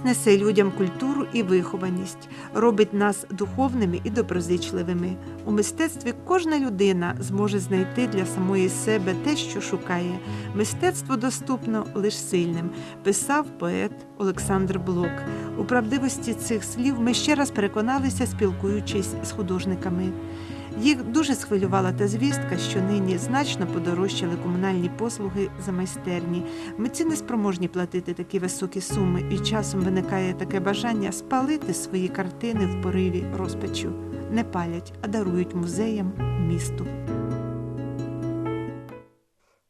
Творчість несе людям культуру і вихованість, робить нас духовними і доброзичливими. У мистецтві кожна людина зможе знайти для самої себе те, що шукає. Мистецтво доступно лише сильним, писав поет Олександр Блок. У правдивості цих слів ми ще раз переконалися, спілкуючись з художниками. Їх дуже схвилювала та звістка, що нині значно подорожчали комунальні послуги за майстерні. Митці не спроможні платити такі високі суми, і часом виникає таке бажання спалити свої картини в пориві розпачу. Не палять, а дарують музеям місту.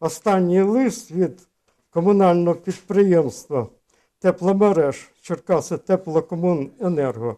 Останній лист від комунального підприємства тепломереж Черкаси Теплокомуненерго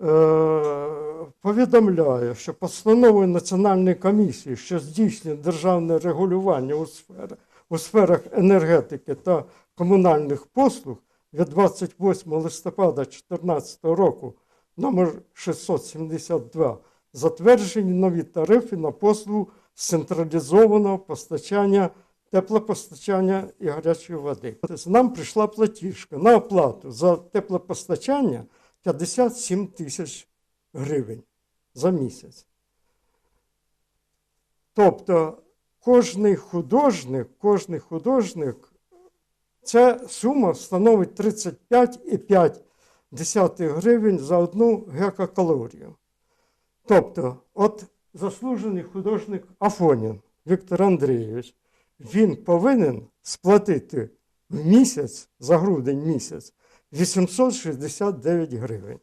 е, повідомляє, що постановою Національної комісії, що здійснює державне регулювання у, сфері, у сферах енергетики та комунальних послуг від 28 листопада 2014 року номер 672 затверджені нові тарифи на послугу з централізованого постачання теплопостачання і гарячої води. Тобто Нам прийшла платіжка на оплату за теплопостачання 57 тисяч гривень за місяць. Тобто кожний художник, кожний художник, ця сума становить 35,5 гривень за одну гекакалорію. Тобто, от заслужений художник Афонін Віктор Андрійович, він повинен сплатити в місяць, за грудень місяць, 869 гривень.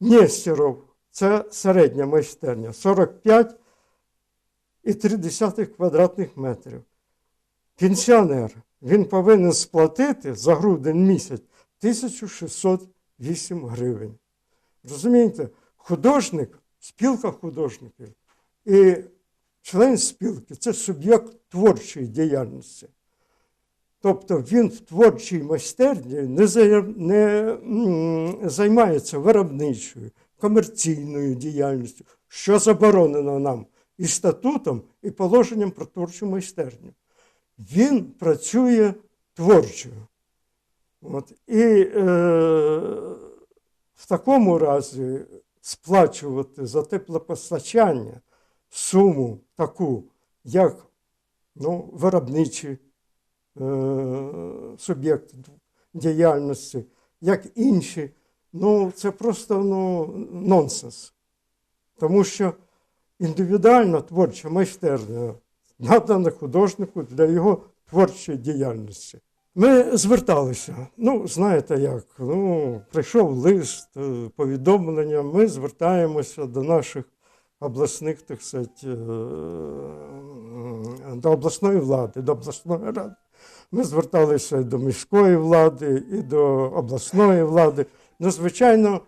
Нєстеров, це середня майстерня, 45,3 квадратних метрів. Пенсіонер, він повинен сплатити за грудень місяць 1608 гривень. Розумієте, художник, спілка художників і член спілки це суб'єкт творчої діяльності. Тобто він в творчій майстерні не, зай- не займається виробничою, комерційною діяльністю, що заборонено нам і статутом, і положенням про творчу майстерню. Він працює творчо. От. І е, в такому разі сплачувати за теплопостачання суму таку, як ну, виробничий е, суб'єкт діяльності, як інші, ну це просто ну, нонсенс. Тому що індивідуальна творча майстерня надана художнику для його творчої діяльності. Ми зверталися. Ну, знаєте як, ну, прийшов лист, е, повідомлення, ми звертаємося до наших обласних, так сказати, е, до обласної влади, до обласної ради. Ми зверталися до міської влади, і до обласної влади. Ну, звичайно,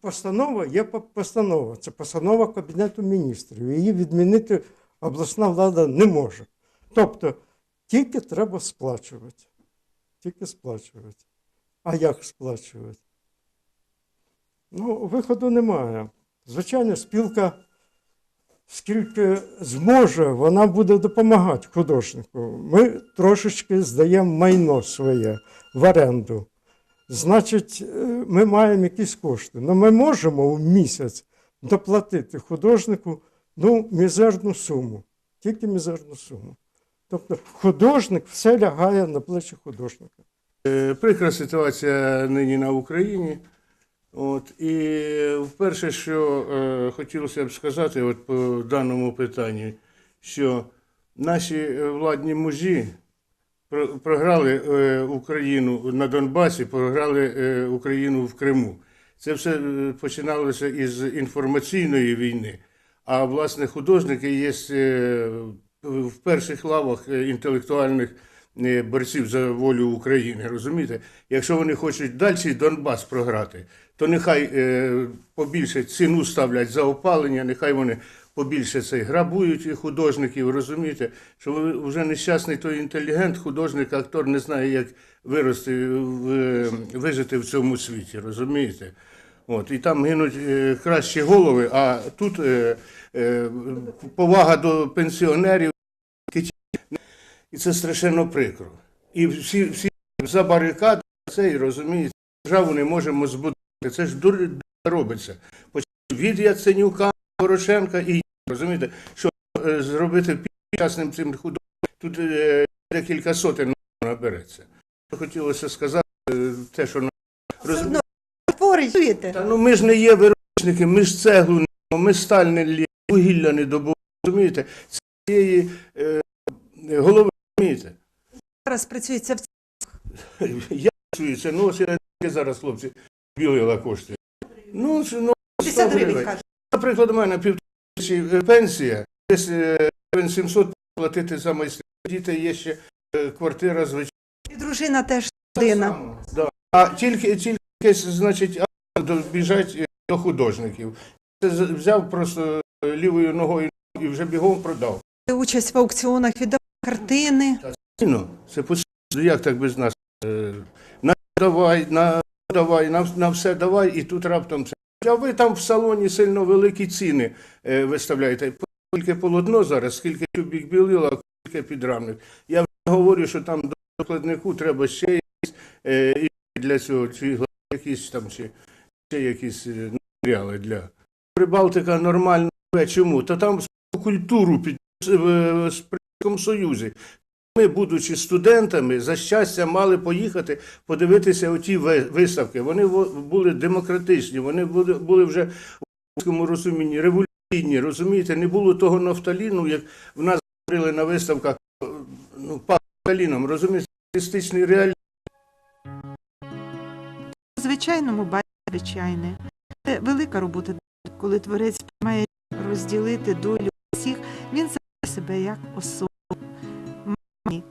постанова є постанова. Це постанова Кабінету міністрів. Її відмінити обласна влада не може. Тобто, тільки треба сплачувати. Тільки сплачувати. А як сплачувати? Ну, виходу немає. Звичайно, спілка, скільки зможе, вона буде допомагати художнику. Ми трошечки здаємо майно своє в оренду. Значить, е, ми маємо якісь кошти. Але ми можемо в місяць доплатити художнику ну, мізерну суму, тільки мізерну суму. Тобто художник все лягає на плечі художника. Е, Прикра ситуація нині на Україні. От, і вперше, що е, хотілося б сказати от по даному питанні, що наші е, владні мужі про- програли е, Україну на Донбасі, програли е, Україну в Криму. Це все е, починалося із інформаційної війни. А власне художники є е, в перших лавах інтелектуальних борців за волю України. Розумієте? Якщо вони хочуть далі Донбас програти, то нехай е, побільше ціну ставлять за опалення, нехай вони побільше цей грабують художників, розумієте, що вже нещасний той інтелігент, художник, актор не знає, як вирости, в- вижити в цьому світі, розумієте? От, і там гинуть е, кращі голови, а тут е, е, повага до пенсіонерів. І це страшенно прикро. І всі, всі за барикади, це і розумієте, державу не можемо збудувати. Це ж дур робиться. Від Яценюка, Порошенка і розумієте, що е, зробити підчасним цим художником, тут е, декілька сотень набереться. Хотілося сказати е, те, що на- роз... одно Працюєте. Та ну ми ж не є виробники, ми ж цеглу ми сталь не лє, вугілля не добуваємо, розумієте? Цієї е, голови, розумієте? Зараз працюється в Я чуюся, ну ось я зараз, хлопці, білила коштує. Ну, ну 50 100 гривень, каже. Наприклад, у мене півтисячі е, пенсія, десь е, гривень 700 платити за майстер. Діти є ще е, квартира, звичайно. І дружина теж людина. Да. А тільки, тільки значить, біжать е, до художників. Це взяв просто е, лівою ногою і вже бігом продав. Участь в аукціонах, віддав картини. Ну, це постійно, як так без нас? Е, На давай, на давай, на, на все давай, і тут раптом це. А ви там в салоні сильно великі ціни е, виставляєте. Скільки полотно зараз, скільки тюбік білила, скільки підрамник. Я вже говорю, що там до складнику треба ще якісь е, для цього, чи якісь там, чи ще якісь е, матеріали для. Прибалтика нормально. Чому? Та там культуру під в Союзі. Ми, будучи студентами, за щастя мали поїхати подивитися оті ви- виставки. Вони во- були демократичні, вони були, вже в українському розумінні революційні. Розумієте, не було того нафталіну, як в нас говорили на виставках, ну, нафталіном, розумієте, артистичний реалізм. Звичайному бачить звичайне. Це велика робота, коли творець має розділити долю всіх, він себе як особу.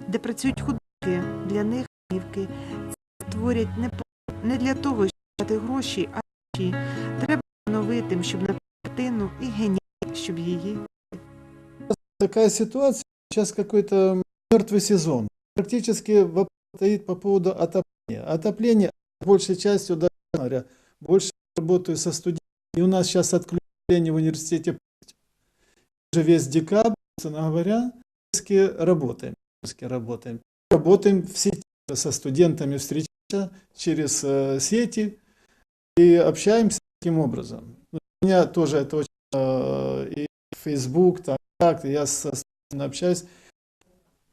Де працюють художники, для них мівки творять не, не для того, щоб дати гроші, а душі. Треба новитим, щоб на картину і геній, щоб її такая ситуация, сейчас какой-то мертвый сезон. Практически вопрос стоит по поводу отопления. Отопление, большей частью, даже говоря, больше работаю со студентами. И у нас сейчас отключение в университете. Уже весь декабрь, собственно говоря, работаем. Работаем. Работаем в сети со студентами, встречаемся через э, сети и общаемся таким образом. Ну, У меня тоже это очень э, и Facebook, там, так, я со студентами общаюсь.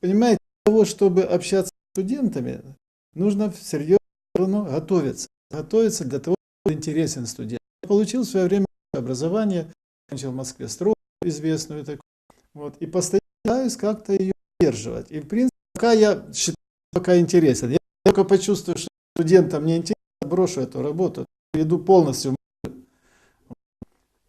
Понимаете, для того, чтобы общаться с студентами, нужно серьезно готовиться. Готовиться для того, чтобы интересен студент. Я получил в свое время образование, закончил в Москве строй известную такую, вот, и постоянно пытаюсь как-то ее поддерживать. И, в принципе, пока я считаю, пока интересен. Я только почувствую, что студентам не интересно, брошу эту работу, иду полностью.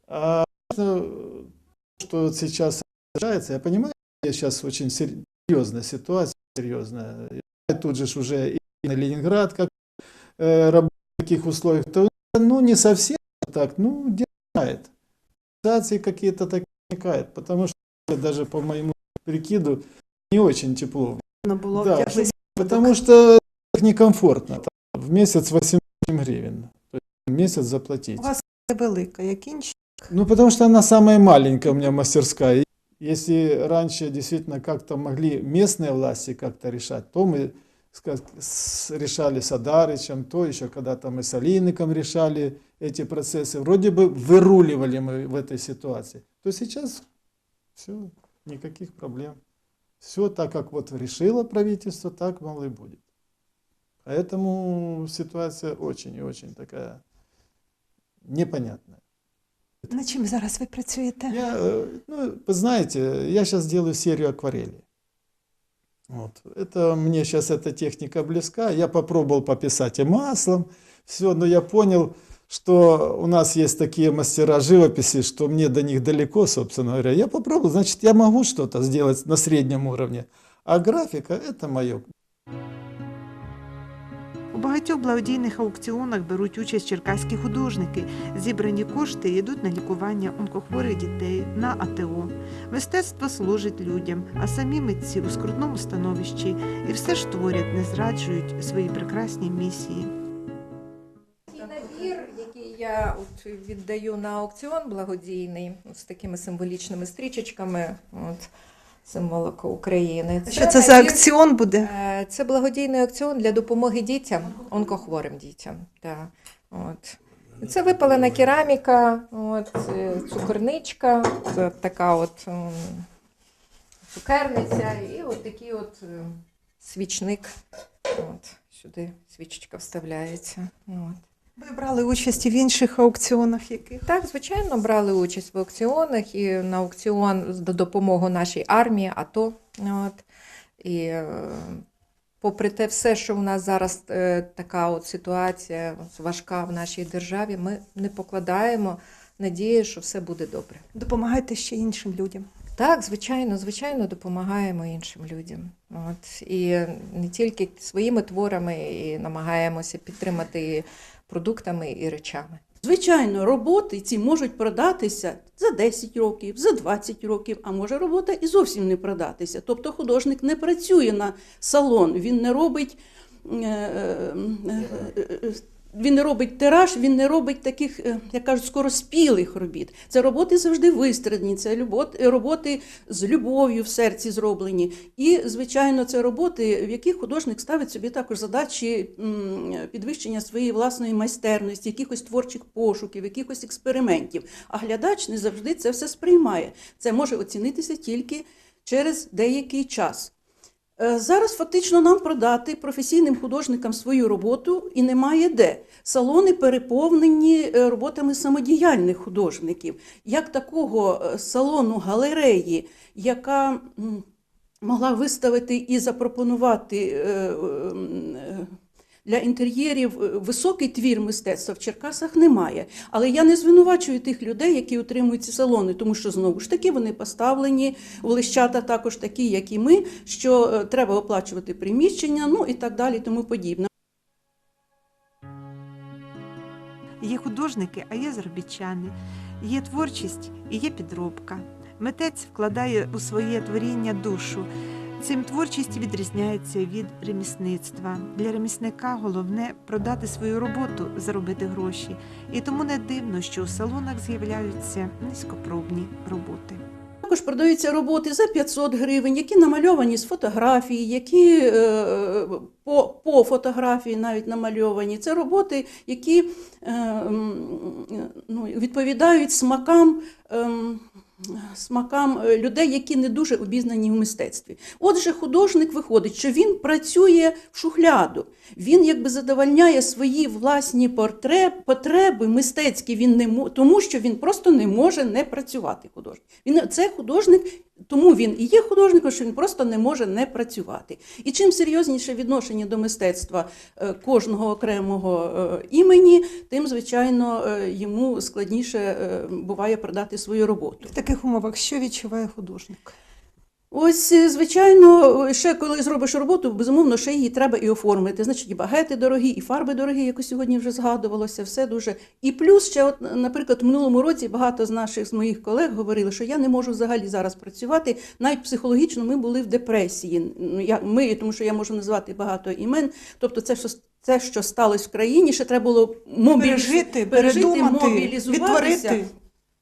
А что сейчас решается, я понимаю, сейчас очень серьезная ситуация, серьезная. И Тут же уже и на Ленинград, как э, работать в таких условиях, то ну не совсем так, ну делает. Ситуации какие-то так возникают, потому что даже по моему прикиду не очень тепло. було Да. Потому что некомфортно. Там В месяц 8 гривен. То есть месяц заплатить. У вас велика, як інші. Ну, потому что она самая маленькая у меня мастерская. Если раньше действительно как-то могли местные власти как-то решать, то мы решали с Адарычем, то еще когда-то мы с Алиником решали эти процессы. Вроде бы выруливали мы в этой ситуации. То сейчас все, никаких проблем. Все так, как вот решило правительство, так мало и будет. Поэтому ситуация очень и очень такая непонятная. Над чим зараз ви працюєте? Я, э, ну, вы знаете, я сейчас делаю серию акварелей. Вот. Это мне сейчас эта техника близка. Я попробовал пописать и маслом, все, но я понял, что у нас есть такие мастера живописи, что мне до них далеко, собственно говоря. Я попробовал, значит, я могу что-то сделать на среднем уровне. А графика – это мое. У багатьох благодійних аукціонах беруть участь черкаські художники. Зібрані кошти йдуть на лікування онкохворих дітей, на АТО. Мистецтво служить людям, а самі митці у скрутному становищі і все ж творять, не зраджують свої прекрасні місії. Я от віддаю на аукціон благодійний, от з такими символічними стрічечками. От. символика України. Що це за акціон буде? Е, Це благодійний акціон для допомоги дітям, онкохворим дітям. Да. От. Це випалена кераміка, от, е, цукерничка, це така от цукерниця і от такий от е, свічник. От, сюди свічечка вставляється. От. Ви брали участь і в інших аукціонах яких? Так, звичайно, брали участь в аукціонах і на аукціон за допомогу нашій армії, АТО. От. І е, попри те все, що в нас зараз е, така от ситуація важка в нашій державі, ми не покладаємо надії, що все буде добре. Допомагайте ще іншим людям. Так, звичайно, звичайно, допомагаємо іншим людям. От. І не тільки своїми творами, і намагаємося підтримати продуктами і речами. Звичайно, роботи ці можуть продатися за 10 років, за 20 років, а може робота і зовсім не продатися. Тобто художник не працює на салон, він не робить. Е, е, е, е, Він не робить тираж, він не робить таких, е, як кажуть, скороспілих робіт. Це роботи завжди вистрадні, це любот- роботи з любов'ю в серці зроблені. І, звичайно, це роботи, в яких художник ставить собі також задачі підвищення своєї власної майстерності, якихось творчих пошуків, якихось експериментів. А глядач не завжди це все сприймає. Це може оцінитися тільки через деякий час. Е, Зараз фактично нам продати професійним художникам свою роботу і немає де. Салони переповнені е, роботами самодіяльних художників. Як такого е, салону галереї, яка могла виставити і запропонувати для інтер'єрів е, високий твір мистецтва в Черкасах немає. Але я не звинувачую тих людей, які утримують ці салони, тому що знову ж таки вони поставлені у лищата також такі, як і ми, що е, треба оплачувати приміщення, ну і так далі, тому подібне. Є художники, а є заробітчани, є творчість і є підробка. Митець вкладає у своє творіння душу. Цим творчість відрізняється від ремісництва. Для ремісника головне продати свою роботу, заробити гроші. І тому не дивно, що у салонах з'являються низькопробні роботи. Також продаються роботи за 500 гривень, які намальовані з фотографії, які е, по, по фотографії навіть намальовані. Це роботи, які е, ну, відповідають смакам. Смакам е, людей, які не дуже обізнані в мистецтві. Отже, художник виходить, що він працює в шухляду. Він якби задовольняє свої власні потреби мистецькі. Він не тому, що він просто не може не працювати. Художник. Він це художник, тому він і є художником, що він просто не може не працювати. І чим серйозніше відношення до мистецтва е, кожного окремого е, імені, тим звичайно е, йому складніше буває продати свою роботу. В таких умовах що відчуває художник? Ось, е, звичайно, ще коли зробиш роботу, безумовно, ще її треба і оформити. Значить, і багети дорогі, і фарби дорогі, як сьогодні вже згадувалося, все дуже. І плюс ще, от, наприклад, в минулому році багато з наших з моїх колег говорили, що я не можу взагалі зараз працювати. Навіть психологічно ми були в депресії. Ну, Я, ми, тому що я можу назвати багато імен. Тобто, це що це, що сталося в країні, ще треба було мобіліз- Пережити, передумати, мобілізуватися. відтворити.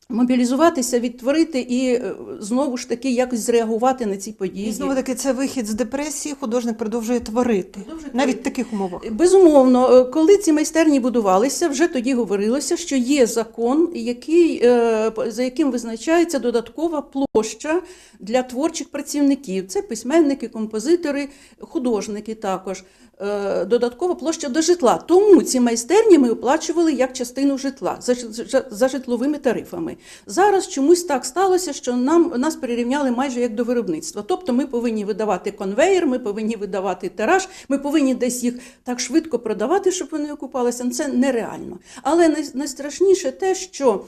Мобілізуватися, відтворити і е, знову ж таки якось зреагувати на ці події. І знову таки це вихід з депресії, художник продовжує творити. Продовжує Навіть в таких умовах. Безумовно, е, коли ці майстерні будувалися, вже тоді говорилося, що є закон, який, е, за яким визначається додаткова площа для творчих працівників. Це письменники, композитори, художники також. Е, Додаткова площа до житла. Тому ці майстерні ми оплачували як частину житла за, житловими тарифами. Зараз чомусь так сталося, що нам нас перерівняли майже як до виробництва. Тобто ми повинні видавати конвейер, ми повинні видавати тираж, ми повинні десь їх так швидко продавати, щоб вони окупалися. Ну, Це нереально. Але найстрашніше те, що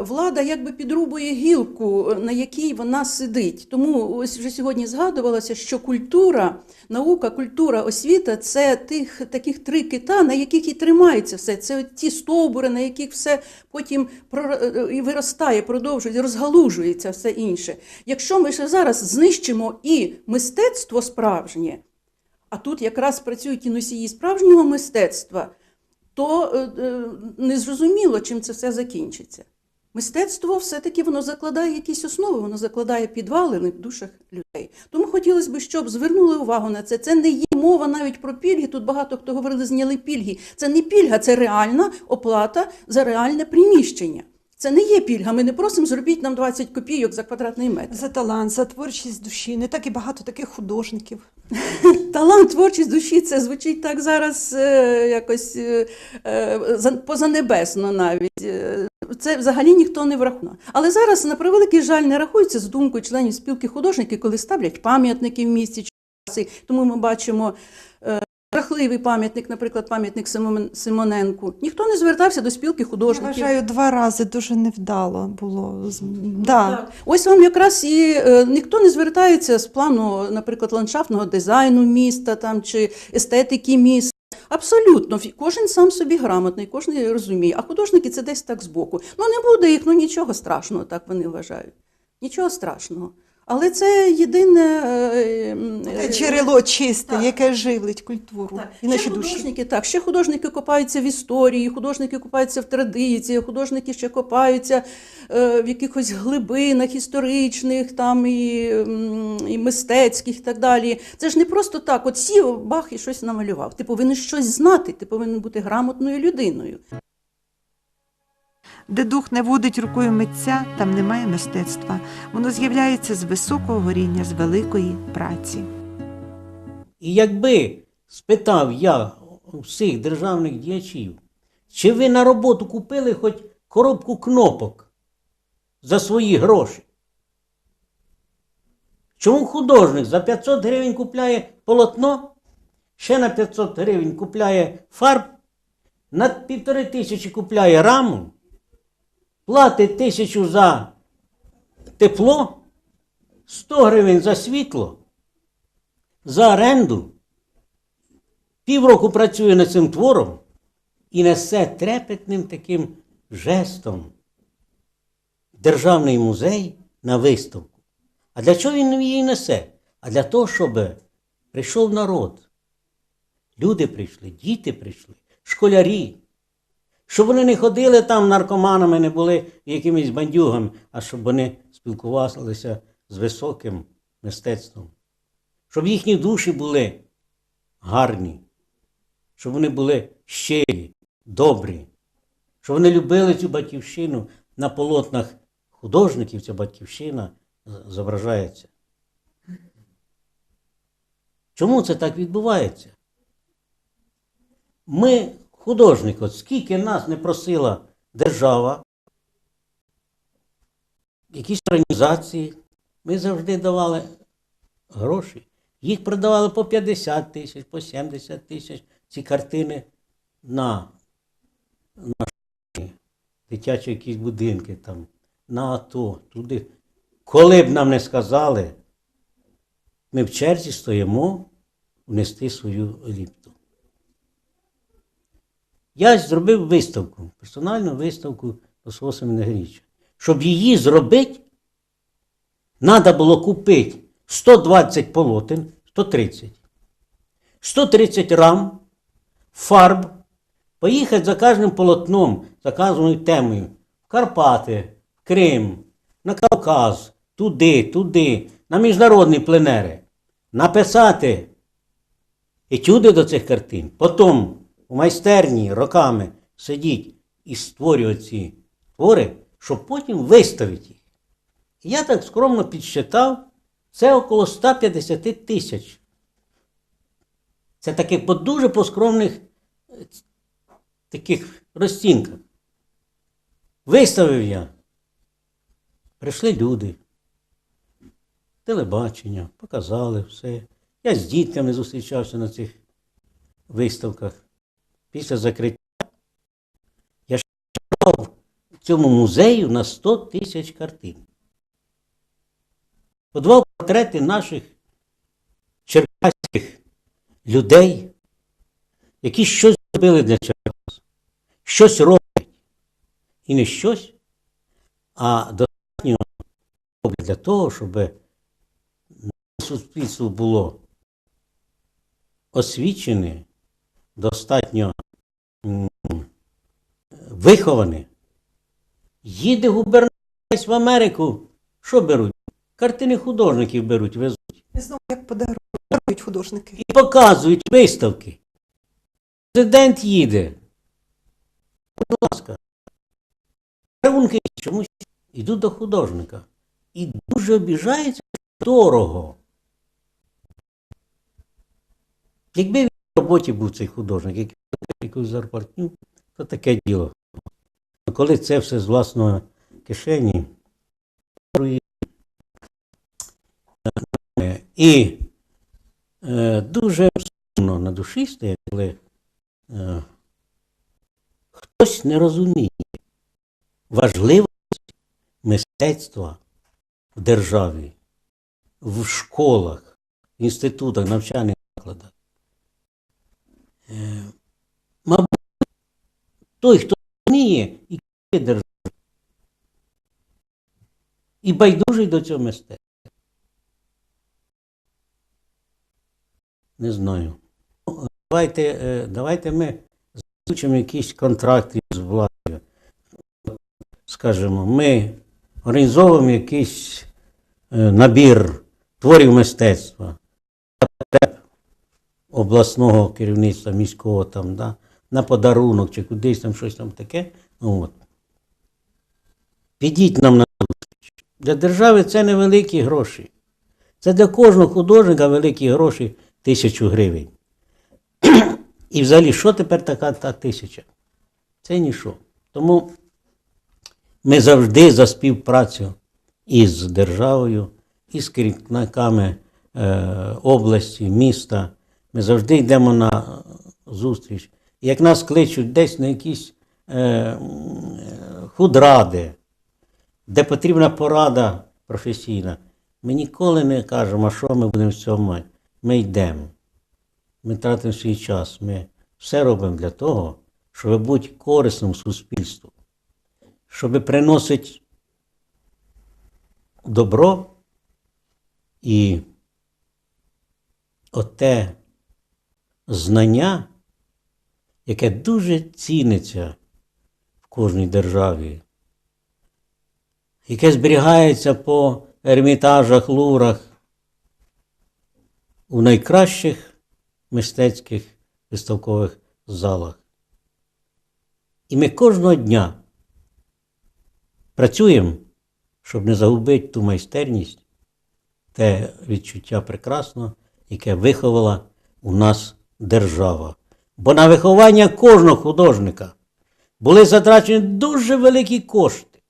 влада якби підрубує гілку, е, на якій вона сидить. Тому ось вже сьогодні згадувалося, що культура, наука, культура, освіта це тих таких три кита, на яких і тримається все. Це ті стовбури, на яких все потім е, і виростає, продовжується, розгалужується все інше. Якщо ми ще зараз знищимо і мистецтво справжнє, а тут якраз працюють і носії справжнього мистецтва, то е, е, незрозуміло, чим це все закінчиться. Мистецтво все-таки воно закладає якісь основи, воно закладає підвалини в душах людей. Тому хотілося б, щоб звернули увагу на це. Це не є мова навіть про пільги. Тут багато хто говорили, зняли пільги. Це не пільга, це реальна оплата за реальне приміщення. Це не є пільга. Ми не просимо зробіть нам 20 копійок за квадратний метр. За талант, за творчість душі. Не так і багато таких художників. Талант, творчість душі це звучить так зараз е, якось е, е, за- позанебесно навіть. Це взагалі ніхто не врахує. Але зараз, на превеликий жаль, не рахується з думкою членів спілки художників, коли ставлять пам'ятники в місті часи. Тому ми бачимо. е, Жахливий пам'ятник, наприклад, пам'ятник Симон- Симоненку. Ніхто не звертався до спілки Я вважаю, два рази дуже невдало було. Да. Так. Ось вам якраз і е, ніхто не звертається з плану, наприклад, ландшафтного дизайну міста там чи естетики міста. Абсолютно, кожен сам собі грамотний, кожен розуміє. А художники це десь так збоку. Ну не буде їх, ну нічого страшного, так вони вважають. Нічого страшного. Але це єдине е, е, Джерело чисте, так. яке живить культуру так. і наші ще душі. художники, так, ще художники копаються в історії, художники копаються в традиції, художники ще копаються е, в якихось глибинах історичних, там і, і мистецьких, і так далі. Це ж не просто так, от сів, бах і щось намалював. Ти повинен щось знати, ти повинен бути грамотною людиною. Де дух не водить рукою митця, там немає мистецтва. Воно з'являється з високого горіння, з великої праці. І якби спитав я всіх державних діячів, чи ви на роботу купили хоч коробку кнопок за свої гроші? Чому художник за 500 гривень купляє полотно, ще на 500 гривень купляє фарб, на півтори тисячі купляє раму, платить тисячу за тепло, 100 гривень за світло, за оренду, півроку працює над цим твором і несе трепетним таким жестом державний музей на виставку. А для чого він її несе? А для того, щоб прийшов народ. Люди прийшли, діти прийшли, школярі. Щоб вони не ходили там наркоманами, не були якимись бандюгами, а щоб вони спілкувалися з високим мистецтвом. Щоб їхні душі були гарні, щоб вони були щирі, добрі, щоб вони любили цю батьківщину на полотнах художників, ця батьківщина зображається. Чому це так відбувається? Ми, художники, от скільки нас не просила держава, якісь організації, ми завжди давали гроші. Їх продавали по 50 тисяч, по 70 тисяч ці картини на наші дитячі якісь будинки там, на АТО, туди. Коли б нам не сказали, ми в черзі стоїмо внести свою ліпту. Я зробив виставку, персональну виставку до свого семинаріччя. Щоб її зробити, треба було купити 120 полотен, 130, 130 рам, фарб, поїхати за кожним полотном, за кожною темою. В Карпати, в Крим, на Кавказ, туди, туди, на міжнародні пленери, написати. Етюди до цих картин, потім у майстерні роками сидіть і створювати ці твори, щоб потім виставити їх. Я так скромно підсчитав, це около 150 тисяч. Це таки по дуже по скромних е, таких розцінках. Виставив я. Прийшли люди. Телебачення, показали все. Я з дітками зустрічався на цих виставках. Після закриття я шукав в цьому музею на 100 тисяч картин. По портрети наших черкаських людей, які щось зробили для Черкас, щось роблять. І не щось, а достатньо роблять для того, щоб суспільство було освічене, достатньо виховане Їде губернатор в Америку. Що беруть? Картини художників беруть, везуть. І знову як подарують художники. І показують виставки. Президент їде. Будь ласка. Рахунки чомусь йдуть до художника. І дуже обіжаються що дорого. Якби він роботі був цей художник, який якусь зарплатню, то таке діло. Коли це все з власної кишені, і Е, дуже сумно на душі стає, коли е, хтось не розуміє важливості мистецтва в державі, в школах, інститутах, навчальних закладах. Е, мабуть, той, хто розуміє і керує державою, і байдужий до цього мистецтва. Не знаю. Давайте, е, давайте ми заключимо якийсь контракт із владою. Скажімо, ми організовуємо якийсь е, набір творів мистецтва обласного керівництва, міського там, да, на подарунок чи кудись там щось там таке. От. Підіть нам на зустріч. Для держави це невеликі гроші. Це для кожного художника великі гроші тисячу гривень. І взагалі, що тепер така та тисяча? Це ніщо. Тому ми завжди за співпрацю із державою, із керівниками е, області, міста. Ми завжди йдемо на зустріч. Як нас кличуть десь на якісь е, худради, де потрібна порада професійна, ми ніколи не кажемо, що ми будемо з цього мати. Ми йдемо. Ми тратимо свій час. Ми все робимо для того, щоб бути корисним суспільству, щоб приносити добро і оте знання, яке дуже ціниться в кожній державі, яке зберігається по ермітажах, лурах, у найкращих мистецьких виставкових залах. І ми кожного дня працюємо, щоб не загубити ту майстерність, те відчуття прекрасного, яке виховала у нас держава. Бо на виховання кожного художника були затрачені дуже великі кошти.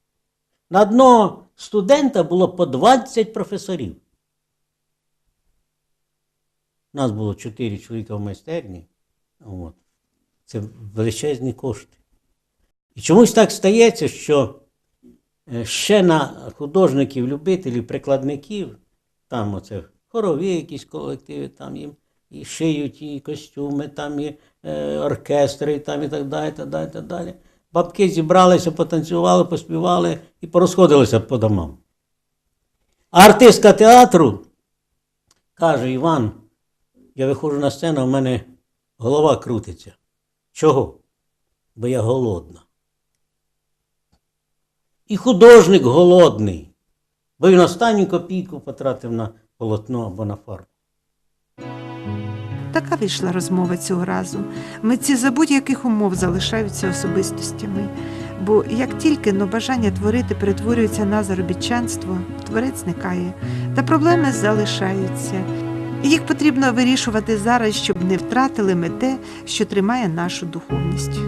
На одного студента було по 20 професорів. У Нас було 4 чоловіка в майстерні. От. Це величезні кошти. І чомусь так стається, що е, ще на художників, любителів, прикладників, там оце хорові якісь колективи, там їм і шиють і костюми, там і е, оркестри, там і так далі, так далі, так далі. Бабки зібралися, потанцювали, поспівали і порозходилися по домам. А артистка театру каже Іван, я виходжу на сцену, а в мене голова крутиться. Чого? Бо я голодна. І художник голодний, бо він останню копійку потратив на полотно або на фарбу. Така вийшла розмова цього разу. Митці за будь-яких умов залишаються особистостями. Бо як тільки но бажання творити перетворюється на заробітчанство, творець зникає, та проблеми залишаються. Їх потрібно вирішувати зараз, щоб не втратили ми те, що тримає нашу духовність.